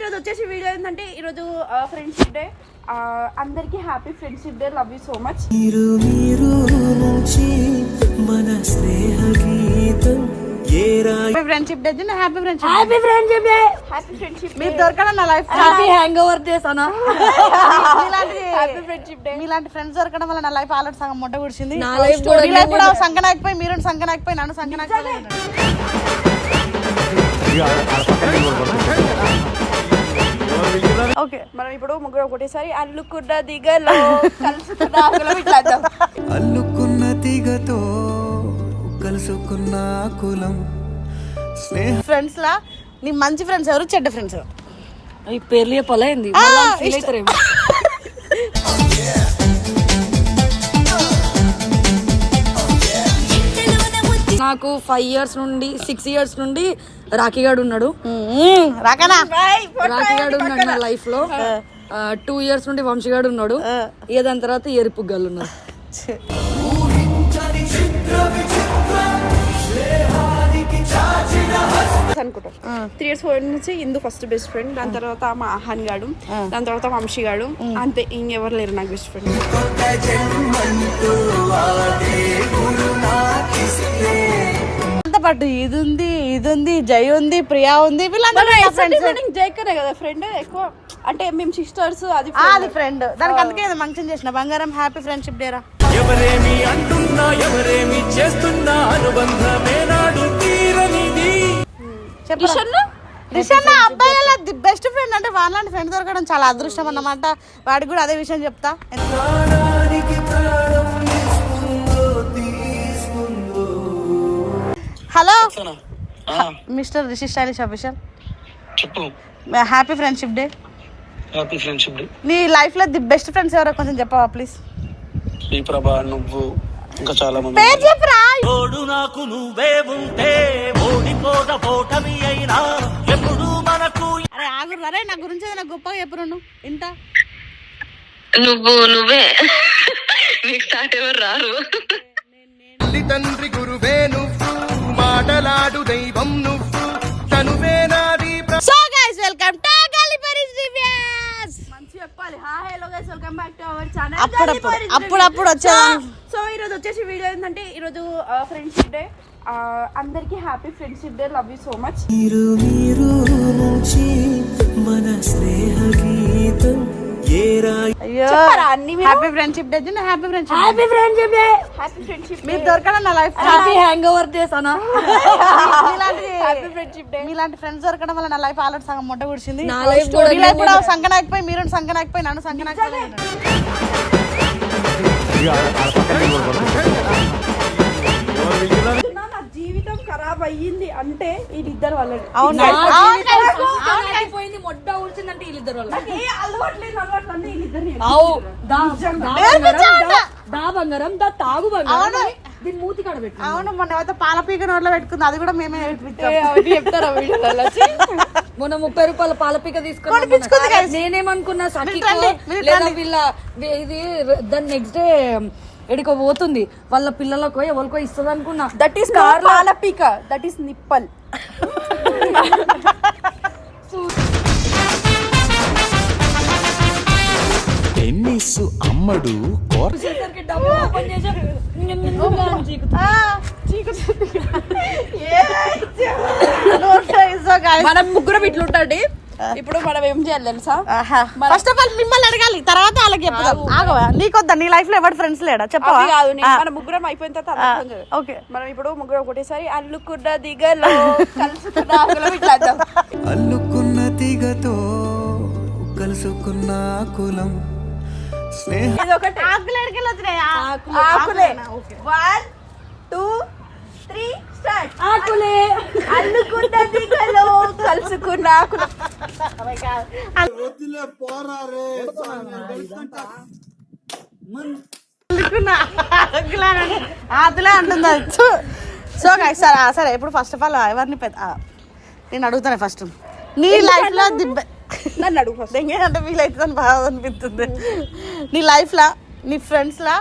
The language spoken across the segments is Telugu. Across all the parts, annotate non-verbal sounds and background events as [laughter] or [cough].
ఈరోజు వచ్చేసి వీడియో ఏంటంటే ఈరోజు ఫ్రెండ్షిప్ డే అందరికీ happy friendship day love you so much మీరు మీరు నుంచి మన స్నేహ గీతం ఏ రాయి happy friendship day happy friendship happy friendship day happy friendship మీరు దొరకడం నా life happy hangover days మీలాంటి హ్యాపీ ఫ్రెండ్షిప్ డే మీలాంటి ఫ్రెండ్స్ దొరకడం వల్ల నా లైఫ్ ఆల్రెడీ సగం మొట్ట గుడిచింది నా లైఫ్ కూడా సంకనాకపోయి మీరు సంకనాకపోయి నన్ను సంకనాకపోయి ఓకే మనం ఇప్పుడు ముగ్గురు ఒకటేసారి అల్లుకున్న దిగలో కలుసుకున్న ఆకులం ఇట్లా అందాం అల్లుకున్న తీగతో కలుసుకున్న కులం స్నేహ ఫ్రెండ్స్ లా? నీ మంచి ఫ్రెండ్స్ ఎవరు? చెడ్డ ఫ్రెండ్స్ ఎవరు? అవి పేర్లు ఇష్ట- అవుతారేమో. నాకు ఫైవ్ ఇయర్స్ నుండి సిక్స్ ఇయర్స్ నుండి రాఖీగాడు ఉన్నాడు. రాకనా రాఖీగాడు ఉన్నాడు నా లైఫ్లో టూ ఇయర్స్ నుండి వంశీగాడు ఉన్నాడు. ఇక దాని తర్వాత ఎరుపుగ్గలు ఉన్నారు. అనుకుంటాం త్రీ ఇయర్స్ ఫోర్ నుంచి ఇందు ఫస్ట్ బెస్ట్ ఫ్రెండ్ దాని తర్వాత మా ఆహాన్ గాడు దాని తర్వాత వంశీ గాడు అంతే ఇంకెవరు లేరు నాకు బెస్ట్ ఫ్రెండ్ పాటు ఇది ఉంది ఇది ఉంది జై ఉంది ప్రియా ఉంది. జైకరే కదా ఫ్రెండ్ ఎక్కువ. అంటే మేము సిస్టర్స్ అది అది ఫ్రెండ్ దానికి అందుకే మంచి చేసిన. బంగారం హ్యాపీ ఫ్రెండ్షిప్ డేరా ఎవరేమి అంటున్నా ఎవరేమి చేస్తున్నా అనుబంధమే నాడు తీరనిది. చెప్పు రిషన్ అబ్బాయిల ది బెస్ట్ ఫ్రెండ్ అంటే వాళ్ళంటి ఫ్రెండ్ దొరకడం చాలా అదృష్టం అన్నమాట. వాడికి కూడా అదే విషయం చెప్తా. హలో. ఆ, మిస్టర్ రిషి స్టైలిష్ అఫీషియల్ చెప్పు. Happy friendship day. Happy friendship day. నీ లైఫ్లో ది బెస్ట్ ఫ్రెండ్స్ ఎవరో కొంచెం చెప్పవా ప్లీజ్? ఈ ప్రభా నువ్వు ఇంకా చాలా మంది పేరు చెప్పురా? తోడు నాకు నువ్వే ఉంటే ఓడిపోద పోటమి అయినా ఎప్పుడు మనకు అరే ఆగురు అరే నా గురించి ఏదైనా గొప్పగా చెప్పు నువ్వు? ఇంత నువ్వు నువ్వే. [laughs] నీకు స్టార్ట్ ఎవరు రారు? తండ్రి గురువే నువ్వు మాటలాడు దైవం నువ్వు. తనువే నాది సో గైస్ వెల్కమ్ టు గలిపరిస్ రివ్యూస్ మంచి చెప్పాలి. హా hello guys welcome back to our channel అప్పుడప్పుడు అప్పుడప్పుడు వచ్చేదాన్ని సో ఈరోజు వచ్చేసి వీడియో ఏంటంటే ఈరోజు ఫ్రెండ్షిప్ డే అందరికీ happy friendship day love you so much మీరు మీరు నుంచి మన స్నేహ happy friendship day happy friendship happy friendship day happy friendship మీరు దొరకడం నా life happy hangover days అన్న మీలాంటి హ్యాపీ ఫ్రెండ్షిప్ డే మీలాంటి ఫ్రెండ్స్ దొరకడం వల్ల నా లైఫ్ ఆల్రెడీ సగం మొట్ట గుడిచింది నా లైఫ్ కూడా సంకనాకపోయి మీరు సంకనాకపోయి నన్ను సంకనాకపోయి జీవితం ఖరాబ్ అయ్యింది అంటే వీళ్ళిద్దరు వాళ్ళని. అవును. అయిపోయింది మొట్ట ఊడ్చిందంటే వీళ్ళిద్దరు అలవాట్లేదు అలవాట్లు అంటే వీళ్ళిద్దరిని ఆవు దా బంగారం. దా- తాగు బంగారం దీని మూతి కాడ పెట్టు అవును మొన్న అయితే పాల పీక నోట్లో పెట్టుకుంది. అది కూడా మేమే చెప్తారా వీడియోలలో మొన్న ముప్పై రూపాయల పాలపిక కొనిపించుకుంది తీసుకున్నా guys. నేనేమనుకున్నా లేదా రండి. వీళ్ళ ఇది దాని నెక్స్ట్ డే ఎడికో పోతుంది. వాళ్ళ పిల్లలకో ఎవరికో ఇస్తుంది అనుకున్నా. దట్ ఈస్ నాట్ పాలపిక దట్ ఈస్ నిప్పల్ టెన్నిస్ అమ్మడు మనం ముగ్గురం ఇట్లుంటండి. ఇప్పుడు మనం ఏం చేయాలి తెలుసా. ఫస్ట్ ఆఫ్ ఆల్ మిమ్మల్ని అడగాలి. తర్వాత వాళ్ళకి చెప్తాం ఆగవా? నీకొద్దా? నీ లైఫ్లో ఎవరు ఫ్రెండ్స్ లేడా? చెప్పవా? కాదు మన ముగ్గురం అయిపోయిన తర్వాత. ఓకే. మనం ఇప్పుడు ముగ్గురం ఒకటేసారి అల్లుకున్న దిగలో అల్లుకున్న తీగతో కలుసుకున్న కులం స్నేహ ఆకులు ఎడికెళ్ళి వచ్చినాయి? ఆకులే. One two three start. ఆకులే. అల్లుకున్న దిగలో కలుసుకున్న. ఆకులం ఆతులే అంటుంది అది సో గైస్ సరే సరే ఇప్పుడు ఫస్ట్ ఆఫ్ ఆల్ ఎవరిని పెద్ద నేను అడుగుతాను ఫస్ట్ నీ లైఫ్లో ది బె- నన్ను అడుగు ఫస్ట్ ఫీల్ అవుతుందని బాగా అనిపిస్తుంది. నీ లైఫ్ లా నీ ఫ్రెండ్స్ లా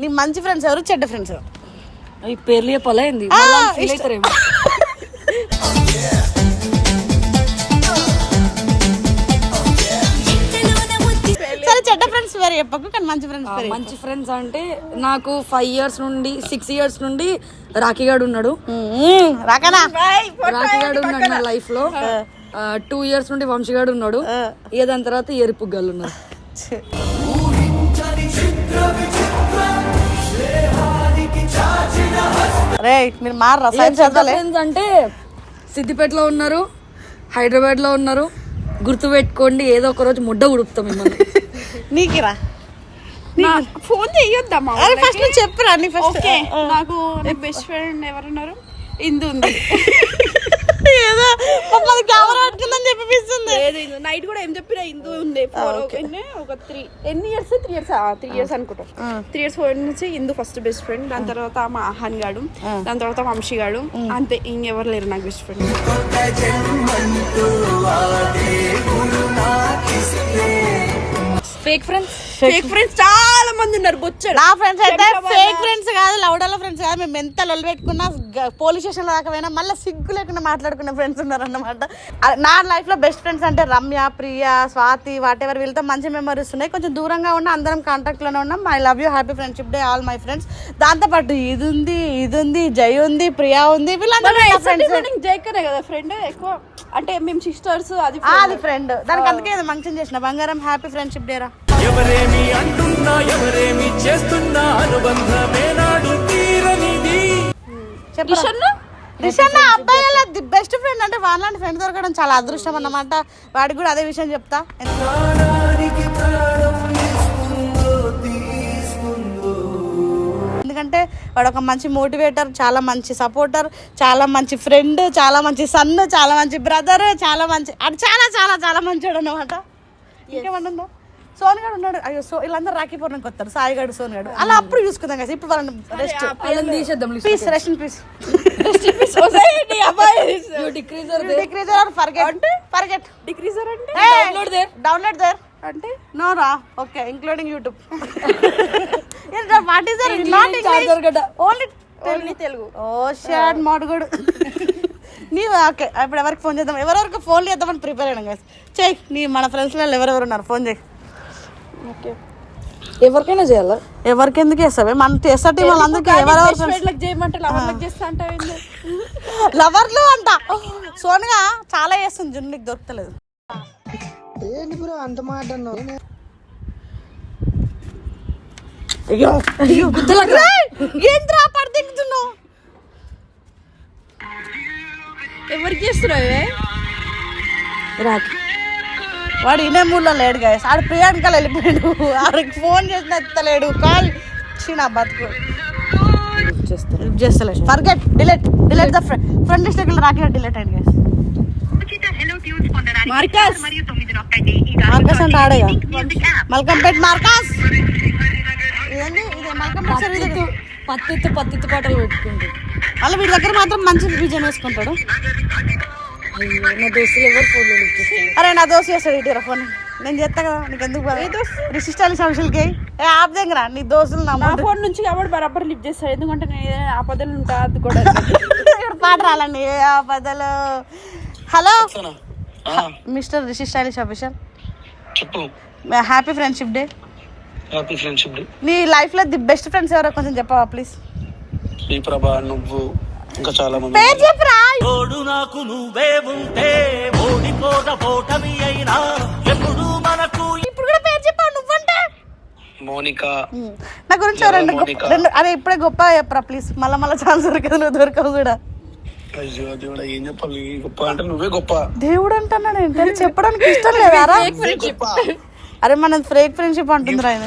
నీ మంచి ఫ్రెండ్స్ ఎవరు చెడ్డ ఫ్రెండ్స్ ఎవరు? ఈ పేర్లు చెప్పలేంది సరే ఫ్రెండ్స్ మంచి ఫ్రెండ్స్ మంచి ఫ్రెండ్స్ అంటే నాకు ఫైవ్ ఇయర్స్ నుండి సిక్స్ ఇయర్స్ నుండి రాఖీగాడు ఉన్నాడు. రాఖీగాడు రాఖీ ఉన్నాడు నా లైఫ్లో. టూ ఇయర్స్ నుండి వంశీ ఉన్నాడు. ఏదైనా దాని తర్వాత ఎరుపు గల్లు ఉన్నారు. రే మీరు మారరా సైన్స్ చదవలే ఫ్రెండ్స్ అంటే సిద్దిపేటలో ఉన్నారు హైదరాబాద్లో ఉన్నారు గుర్తు పెట్టుకోండి ఏదో ఒక రోజు ముడ్డ ఉడుపుతాం మిమ్మల్ని. [laughs] నీకిరా. ఫోన్ చేయొద్దమ్మా అరే ఫస్ట్ నువ్వు చెప్పురా నీ ఫస్ట్ ఓకే నాకు బెస్ట్ ఫ్రెండ్ ఎవరున్నారు? ఇందు ఉంది. [laughs] మమ్మల్ని కెమెరా పట్టుకుందని చెప్పిస్తుంది లేదు ఇందు నైట్ కూడా ఏం చెప్పినా ఇందు ఉంది ఫోర్ ఒక త్రీ ఎన్ని years three years three years అనుకుంటా. త్రీ ఇయర్స్ ఫోర్ నుంచి ఇందు ఫస్ట్ బెస్ట్ ఫ్రెండ్ దాని తర్వాత మా ఆహాన్ గాడు. దాని తర్వాత వంశీ గాడు. అంతే ఇంకెవరు లేరు నాకు best friend fake friends fake friends చాలా మంది ఉన్నారు బొచ్చారు నా ఫ్రెండ్స్ అయితే ఫేక్ ఫ్రెండ్స్ కాదు లౌడల ఫ్రెండ్స్ కాదు. మేము ఎంత లొల్లి పెట్టుకున్నా పోలీస్ స్టేషన్ దాకా పోయినా మళ్ళీ సిగ్గు లేకుండా మాట్లాడుకునే ఫ్రెండ్స్ ఉన్నారన్నమాట. అ- నా లైఫ్లో బెస్ట్ ఫ్రెండ్స్ అంటే రమ్య ప్రియ స్వాతి వాట్ ఎవర్ వీళ్ళతో మంచి మెమరీస్ ఉన్నాయి. కొంచెం దూరంగా ఉన్న అందరం కాంటాక్ట్లోనే ఉన్నాం. I love you happy friendship day all my friends దాంతో పాటు ఇది ఉంది ఇది ఉంది జై ఉంది ప్రియా ఉంది వీళ్ళందరూ ఫ్రెండ్స్ జైకనే కదా ఫ్రెండ్ ఎక్కువ అంటే మేము సిస్టర్స్ అది అది ఫ్రెండ్ దానికి అందుకే ఇది మంచి చేసిన. బంగారం హ్యాపీ ఫ్రెండ్షిప్ డే రా. ఎవరేమి అంటున్నా ఎవరేమి చేస్తున్నా అనుబంధమే నాడు తీరనిది. చెప్పరా? రిషన్ అబ్బాయిల ది బెస్ట్ ఫ్రెండ్ అంటే వాళ్ళని ఫ్రెండ్ దొరకడం చాలా అదృష్టం అన్నమాట. వాడికి కూడా అదే విషయం చెప్తా. ఎందుకంటే వాడు ఒక మంచి మోటివేటర్ చాలా మంచి సపోర్టర్ చాలా మంచి ఫ్రెండ్ చాలా మంచి సన్ చాలా మంచి బ్రదర్ చాలా మంచి అది చాలా చాలా చాలా మంచివాడు అన్నమాట. ఇంకేమన్నా సోన్ గడు ఉన్నాడు. అయ్యో సో వీళ్ళందరూ రాఖీ పౌర్ణమికి వస్తారు. సాయి గడు సోన్ గడు అలా అప్పుడు చూసుకుందాం కదా ఇప్పుడు వాళ్ళని రెస్ట్ వాళ్ళని తీసేద్దాం peace rest in peace decreaser or forget forget decreaser అంటే? డౌన్లోడ్ దేర్ డౌన్లోడ్ దేర్ అంటే? నో రా okay including YouTube what is there not. Only only Telugu ఓ షాడ్ మాడుగుడు నీవు ఓకే ఇప్పుడు ఎవరికి ఫోన్ చేద్దాం? ఎవరెవరికి ఫోన్ చేద్దామని ప్రిపేర్ అయ్యాను గైస్ చేయి నీ మన ఫ్రెండ్స్లో ఎవరెవరు ఉన్నారు? ఫోన్ చేయి. ఎవరికైనా చేయాలా? ఎవరికి ఎందుకు చేస్తావే? మన చేస్తా టీం వాళ్ళందరికీ ఎవరెవరు చేయమంటే లవర్లకు చేస్తా అంటే ఏంది? [laughs] లవర్లు అంట. సోనిగా చాలా చేస్తుంది జున్ను నీకు దొరకలేదు అయ్యో అయ్యో [laughs] ఏంద్రా పడదిగుతున్నావు ఎవరికి చేస్తున్నావే? రాఖీ. వాడు ఇనే మూడ్లో లేడు గాయస్ ఆడు ప్రియాంకలు వెళ్ళిపోయాడు. ఆడికి ఫోన్ చేసిన ఎత్తలేడు. కాల్ చిన్న బతుకు. Lift చేస్తలేడు. Forget delete delete the friend list దగ్గర రాకి డిలీట్ అయ్యింది గైస్ మార్కస్. మార్కస్ అంటే ఆడేగా మల్కంపేట్ మార్కస్ ఇదేంది ఇది మల్కంపేట్ సర్వీస్ పత్తిత్తు పత్తిత్తు పాటలు పెట్టుకుంటారు మళ్ళీ వీడి దగ్గర మాత్రం మంచి విజయం వేసుకుంటాడు. అరే నా దోస్తు చేస్తాడు ఇటీరా ఫోన్. నేను చేస్తా కదా నీకు ఎందుకు రిసిస్టాలి సమస్యలకి ఏ ఆపదేంగరా నీ దోస్తులు నా నమ్మ ఫోన్ నుంచి కాబట్టి బరాబర్ లిఫ్ట్ చేస్తాడు? ఎందుకంటే నేను ఆపదలు ఉంటా అది కూడా ఇక్కడ పాట రాలండి? ఏ ఆపదలు? Hello? Mister Rishi stylish official చెప్పు. Happy friendship day. Happy friendship day. నీ లైఫ్లో ది బెస్ట్ ఫ్రెండ్స్ ఎవరో కొంచెం చెప్పవా ప్లీజ్? ఈ ప్రభా నువ్వు ఇంకా చాలా మంది పేరు చెప్పురా? తోడు నాకు నువ్వే ఉంటే ఓడిపోద పోటమి అయినా ఎప్పుడు మనకు ఇప్పుడు కూడా పేరు చెప్పావు నువ్వంటే? మోనిక. నా గురించి రెండు గొప్ప-. రెండు అరే ఇప్పుడే గొప్ప చెప్పరా ప్లీజ్ మళ్ళా మళ్ళీ ఛాన్స్ దొరకదు నువ్వు దొరకవు కూడా. అయ్యో దేవుడా ఏం చెప్పాలి? గొప్ప అంటే నువ్వే గొప్ప. దేవుడు అంటున్నాడు ఏంటంటే చెప్పడానికి ఇష్టం లేదా గొప్ప. అరే మన ఫ్రేక్ ఫ్రెండ్షిప్ అంటుంది ఆయన.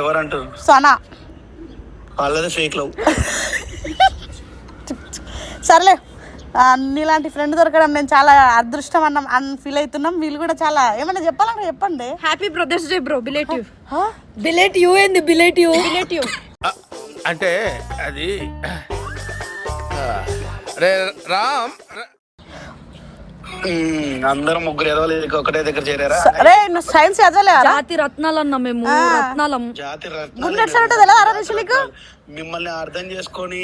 ఎవరంటారు? సనా. వాళ్ళదే ఫేక్ లవ్ [laughs] సర్లే నీలాంటి ఫ్రెండ్ దొరకడం నేను చాలా అదృష్టం అన్న అని ఫీల్ అవుతున్నాం. వీళ్ళు కూడా చాలా ఏమైనా చెప్పాలంటే చెప్పండి. హ్యాపీ బ్రదర్స్ డే బ్రో బిలేటివ్ బిలేట్ యూ ఏంది? బిలేట్ యూ బిలేటివ్ అంటే అది రే రామ్ అందరం ముగ్గురు ఎదవలు ఒకటే దగ్గర చేరారా? అరే నువ్వు సైన్స్ జాతి రత్నాలు అన్నా మేము రత్నాలం. జాతి రత్నాలు గుండె ఎట్లా ఉంటుంది ఎలా అరా రిషి నీకు? మిమ్మల్ని అర్థం చేసుకొని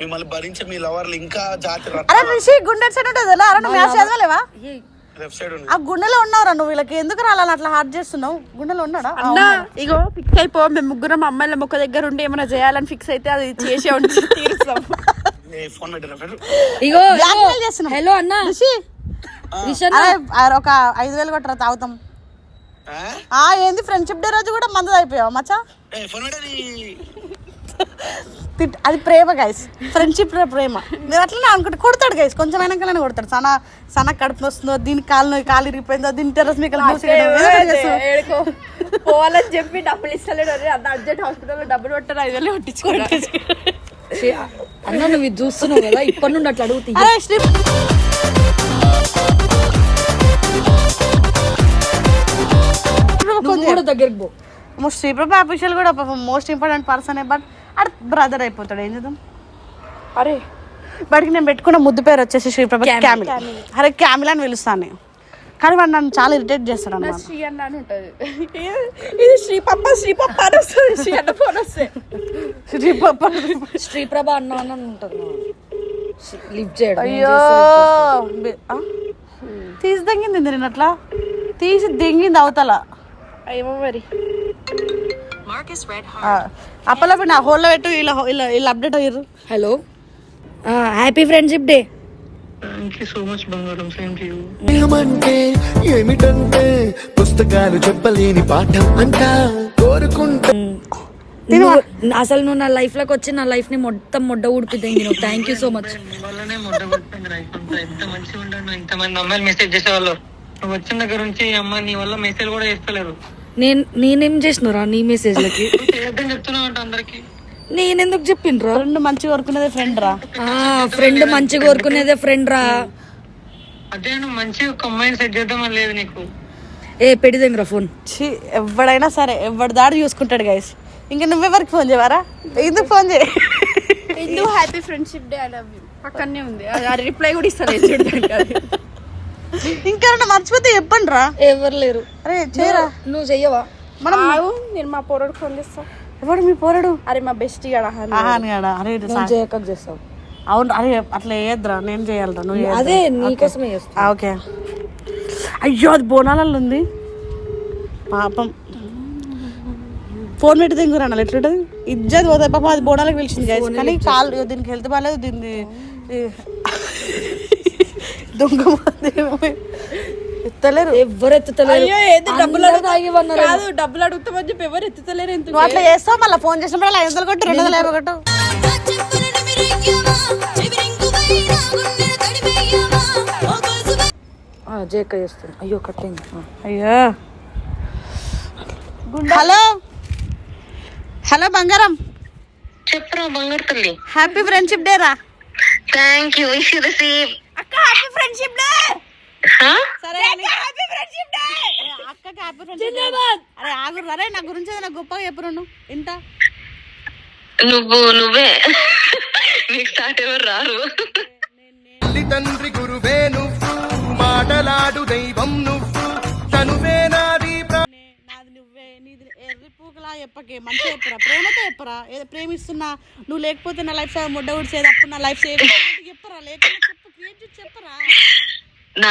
మిమ్మల్ని భరించే మీ లవర్లు ఇంకా జాతి అరే రత్నాలు రిషి గుండె ఎట్లా ఉంటుంది ఎలా? అరా నువ్వు మ్యాథ్స్ చదవలేవా? లెఫ్ట్ సైడ్ ఉంది. ఆ గుండెలో ఉన్నావురా నువ్వు వీళ్ళకి ఎందుకు రాలని అట్లా హార్ట్ చేస్తున్నావు? గుండెలో ఉన్నాడా? ఆ, అన్నా ఉన్నాడు. ఇగో ఫిక్స్ అయిపో మేము ముగ్గురం అమ్మాయిల మొక్క దగ్గర ఉండి ఏమైనా చేయాలని ఫిక్స్ అయితే అది చేసే ఉండి తీరుస్తాం. నీ ఫోన్ పెట్టిన ఫ్రెండ్ ఇగో Blackmail చేస్తున్నావు. హలో అన్న. రిషి, ఒక ఐదు వేలు కొట్టరా తాగుతాం. ఆ? ఏంది ఫ్రెండ్షిప్ డే రోజు కూడా మందు అయిపోయావు మచ్చా? అది ప్రేమ గైస్ ఫ్రెండ్షిప్ ప్రేమ. మీరు అట్లనే అనుకుంటే. కొడతాడు గైస్ కొంచెం వెనకాలనే కొడతాడు. సన సన కడుపు వస్తుందో దీని కాలు నొయ్యి కాలు ఇరిగిపోయిందో దీని టెరస్ మీకు ఏడుకో. పోవాలని చెప్పి డబ్బులు ఇస్తలేడు అంత అర్జెంట్ హాస్పిటల్లో డబ్బులు పెట్టారు ఐదు వేలు కొట్టించుకోండి అన్న నువ్వు చూస్తున్నావు కదా ఇప్పటి నుండి అట్లా అడుగుతీ దగ్గరికి పో. శ్రీప్రభ అఫీషియల్ కూడా మోస్ట్ ఇంపార్టెంట్ పర్సన్ బట్ అడ్ బ్రదర్ అయిపోతాడు. ఏం చేద్దాం? అరే. బడికి నేను పెట్టుకున్న ముద్దు పేరు వచ్చేసి శ్రీప్రభ క్యామిల్ అరే క్యామిల్ అని పిలుస్తాను నేను. కానీ వాడు నన్ను చాలా ఇరిటేట్ చేస్తాడు అన్నమాట శ్రీ అన్న అని ఉంటది. ఇది శ్రీ పప్ప శ్రీ పప్ప అని వస్తుంది. శ్రీ అన్న ఫోన్ వస్తే. శ్రీప్రభ శ్రీప్రభ అన్న అని ఉంటుంది. లిఫ్ట్ చేయడం. అయ్యో? తీసి దెంగింది నేను అట్లా తీసి దెంగింది అవతల. ఏమో మరి. అప్పలపి నా హోల్లో పెట్టు ఇలా ఇలా ఇలా అప్డేట్ అయ్యారు హలో. హ్యాపీ ఫ్రెండ్షిప్ డే ఏమంటే ఏమిటంటే పుస్తకాలు చెప్పలేని పాఠం అంట కోరుకుంటా అసలు నువ్వు నా లైఫ్లోకి వచ్చి నా లైఫ్ని మొత్తం మొడ్డ ఊడిపిద్దాం నేను thank you so much message చేసేవాళ్ళు. నువ్వు వచ్చిన దగ్గర నుంచి అమ్మాయి నీ వల్ల మెసేజ్ కూడా చేస్తలేరు. నేను నేనేం చేసినరా నీ నేనెందుకు చెప్పిండ్రా? రెండు మంచిగా కోరుకునేది ఫ్రెండ్ రా. ఫ్రెండ్ మంచిగా కోరుకునేదే ఫ్రెండ్ రా. అదే మంచి సెట్ చేద్దామని లేదు నీకు. ఏ పెడిదేంగ్రా ఫోన్ ఛీ, ఎవడైనా సరే ఎవడి దాడి చూసుకుంటాడు గైస్ ఇంకా నువ్వెవరికి ఫోన్ చేయవారా? ఎందుకు ఫోన్ చేయి? Indu happy friendship day I love you. పక్కనే ఉంది. అది రిప్లై కూడా అది ఇంకా మర్చిపోతే చెప్పండి రా ఎవరు లేరు. అరే చేయరా. నువ్వు చెయ్యవా? మనం నేను మా పోరడు ఫోన్ చేస్తా. ఎవడు మీ పోరడు? అరే మా బెస్ట్ గడ అరే చేయక చేస్తావు. అవును అరే అట్లా వేయద్దురా నేను చేయాలరా నువ్వు. అదే నీకోసమే చేస్తా ఓకే. అయ్యో అది బోనాలలో ఉంది. పాపం. ఫోన్ పెట్టి దింగురా అన్న ఎట్లుంటది? ఇజ్జత్ పోతుంది పాపం అది బోనాలకు పిలిచింది guys. కానీ కాలు దీనికి హెల్త్ బాగాలేదు దీన్ని దొంగ ఎత్తలేరు. ఎవరు ఎత్తుతలేరు అయ్యో ఏది డబ్బులు. కాదు డబ్బులు అడుగుతామని చెప్పి ఎవరు ఎత్తుతలేరు ఎంత నువ్వు అట్లా చేస్తావు మళ్ళీ ఫోన్ చేసినప్పుడు ఐదు వందలు కొట్టు రెండు వందల యాభై కొట్టు. జేక చేస్తాను అయ్యో కట్టయింది ఆ. అయ్యో. హలో? హలో బంగారం. చెప్పురా బంగారు తల్లి. హ్యాపీ ఫ్రెండ్షిప్ డే రా. Thank you wish you receive అక్క హ్యాపీ ఫ్రెండ్షిప్ డే సరే హ్యాపీ ఫ్రెండ్షిప్ డే అక్కకి హ్యాపీ ఫ్రెండ్షిప్ అరే ఆగురు అరే నా గురించి ఏదైనా గొప్పగా చెప్పు నువ్వు? ఇంట నువ్వు నువ్వే. నీకు స్టార్ట్ ఎవరు రారు? తల్లిదండ్రి గురువే నువ్వు మాటలాడు దైవం నువ్వు. చెప్పకే మంచిగా చెప్పరా? ప్రేమతో చెప్పరా? ఏదో ప్రేమిస్తున్నా నువ్వు లేకపోతే నా లైఫ్ ముడ్డ ఉడిసేది అప్పుడు నా లైఫ్ సేవ్ చెప్పరా? లేకపోతే చెప్పు క్రియేట్ చేసి చెప్పరా? నా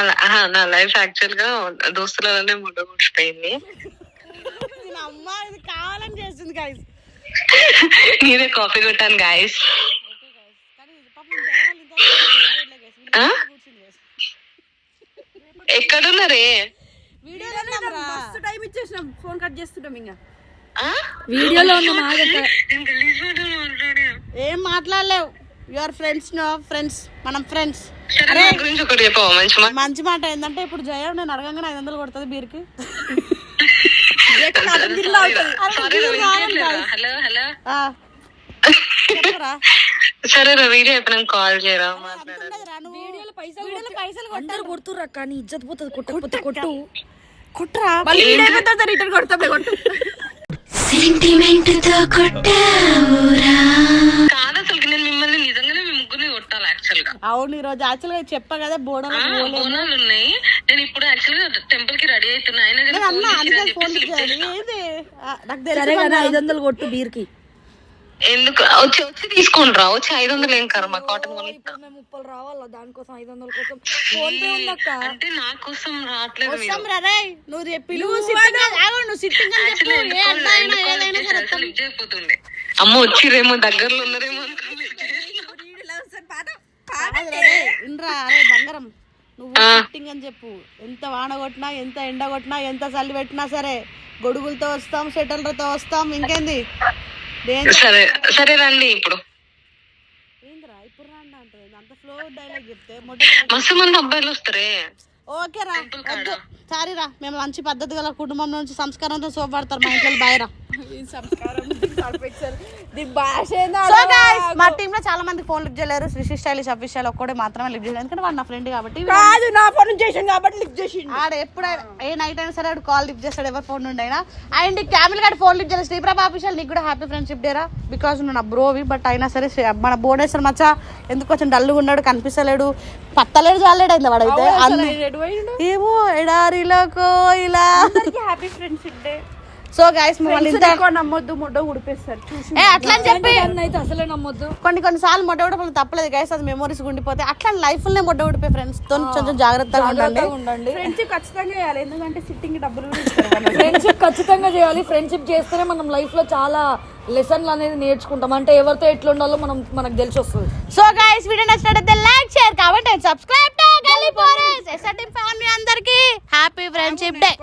నా లైఫ్ యాక్చువల్గా దోస్తులలోనే ముడ్డ కూర్చిపోయింది దీని అమ్మ ఇది కావాలని చేస్తుంది గాయస్ నేనే కాఫీ కొట్టాను గాయస్ ఎక్కడున్నారే? మస్తు టైం ఇచ్చేసినాం. ఫోన్ కట్ చేస్తున్నాం ఇంకా? వీడియోలో. ఏం మాట్లాడలేవు. యువర్ ఫ్రెండ్స్ నో ఫ్రెండ్స్ మనం ఫ్రెండ్స్ మంచి మాట. ఏంటంటే ఇప్పుడు జయ నేను అడగంగానే ఐదు వందలు కొడుతుంది బీర్కి? [laughs] Hello hello. సరే వీడియో కాల్ చేయరా? అందరు కొడుతుర్రా కానీ ఇజ్జత్ పోతుంది. కొట్టకపోతే కొట్టు రిటర్న్ కొడతాం కొట్టు. కాదు అసలు నేను మిమ్మల్ని నిజంగానే మీ ముగ్గురిని కొట్టాలి యాక్చువల్గా. అవును ఈ రోజు యాక్చువల్గా చెప్పా కదా బోనాలు ఉన్నాయి. నేను ఇప్పుడు యాక్చువల్గా టెంపుల్కి రెడీ అవుతున్నా. కానీ అన్నా ఫోన్ చేసిరా అందుకని అని ఫోన్ చెప్పేసి lift చేయాలి చేసిన. ఏంది? ఆ, నాకు తెలుసు సరే కదా. ఐదు వందలు కొట్టు బీర్కి. ఎందుకు? వచ్చి వచ్చి తీసుకోండి రా. వచ్చి ఐదు వందలు ఏం కర్మ? కాటన్ కొనిస్తా ఇప్పుడు మేము ముప్పలు రావాలా? దానికోసం ఐదు వందల కోసం. ఫోన్ పే ఉందక్క అంటే నా కోసం రావట్లేదు మీరు. వస్తాం రా రేయ్. నువ్వు అని- ఆగు, అని చెప్పు. ఏ అయినా ఎందుకు ఏదైనా అసలు అమ్మ వచ్చిరేమో దగ్గరలో ఉన్నారేమో అనుకుని లిఫ్ట్ చేసిన. కాదు రా రేయ్. ఇన్రా అరే బంగారం. నువ్వు సిట్టింగ్ అని చెప్పు. ఎంత వాన కొట్టినా ఎంత ఎండ కొట్టినా ఎంత చలి పెట్టినా సరే గొడుగులతో వస్తాం షెటర్లతో వస్తాం. ఇంకేంది? సరే సరే రండి ఇప్పుడు. ఏందిరా ఇప్పుడు రాండి అంటుంది అంత ఫ్లో డైలాగ్ చెప్తే మొదలు మస్తు మంది అబ్బాయిలు వస్తారే? ఓకే రా సారీ రా మేము మంచి పద్ధతి గల కుటుంబం నుంచి సంస్కారంతో సోపడతారు మా ఇంట్లో బాయ్ మా టీమ్లో చాలా మంది ఫోన్ లిఫ్ట్ చేయలేరు. శ్రీ స్టైలిష్ అఫీషియల్ ఒక్కడే మాత్రమే లిఫ్ట్ చేయలేదు. ఎందుకంటే వాడు నా ఫ్రెండ్ కాబట్టి కాదు నా ఫోన్ చేసాను కాబట్టి లిఫ్ట్ చేసిండు. ఆడ ఎప్పుడైనా ఏ నైట్ అయినా సరే ఆడు కాల్ లిఫ్ట్ చేస్తాడు. ఎవరు ఫోన్ నుండి అయినా. అండ్ క్యామిల్ గారు ఫోన్ లిఫ్ట్ చేయలేదు. శ్రీప్రభ ఆఫీషియల్ నీకు కూడా హ్యాపీ ఫ్రెండ్షిప్ డేరా బికాస్ నువ్వు నా బ్రోవి బట్ అయినా సరే మన భువనేశ్వర్ మచ్చ ఎందుకు కొంచెం డల్గా ఉన్నాడు కనిపిస్తలేడు. పత్తలేడు చాలేడు అయింది వాడైతే. ఏమో ఎడారిలో కోయిలా. Happy friendship day so guys మమ్మల్ని నమ్మొద్దు ముడ్డ ఉడిపేస్తారు చూసి ఏ అట్లా అని చెప్పి అయితే అసలే నమ్మొద్దు. కొన్ని కొన్ని సార్లు మొట్ట కూడా తప్పలేదు గైస్ అది మెమోరీస్ ఉండిపోతే అట్లా లైఫ్ నే మొట్ట ఉడిపోయి ఫ్రెండ్స్తో కొంచెం జాగ్రత్తగా ఉండండి. ఫ్రెండ్షిప్ ఖచ్చితంగా చేయాలి ఎందుకంటే సిట్టింగ్ డబ్బులు. ఫ్రెండ్షిప్ ఖచ్చితంగా చేయాలి. ఫ్రెండ్షిప్ చేస్తేనే మనం లైఫ్లో చాలా లెసన్లు అనేది నేర్చుకుంటాం. అంటే ఎవరితో ఎట్లా ఉండాలో మనం మనకు తెలిసి వస్తుంది. సో గైస్ వీడియో నచ్చినట్లయితే లైక్ షేర్ కాబట్టి subscribe to Galli Poris SRT family అందరికి హ్యాపీ ఫ్రెండ్షిప్ డే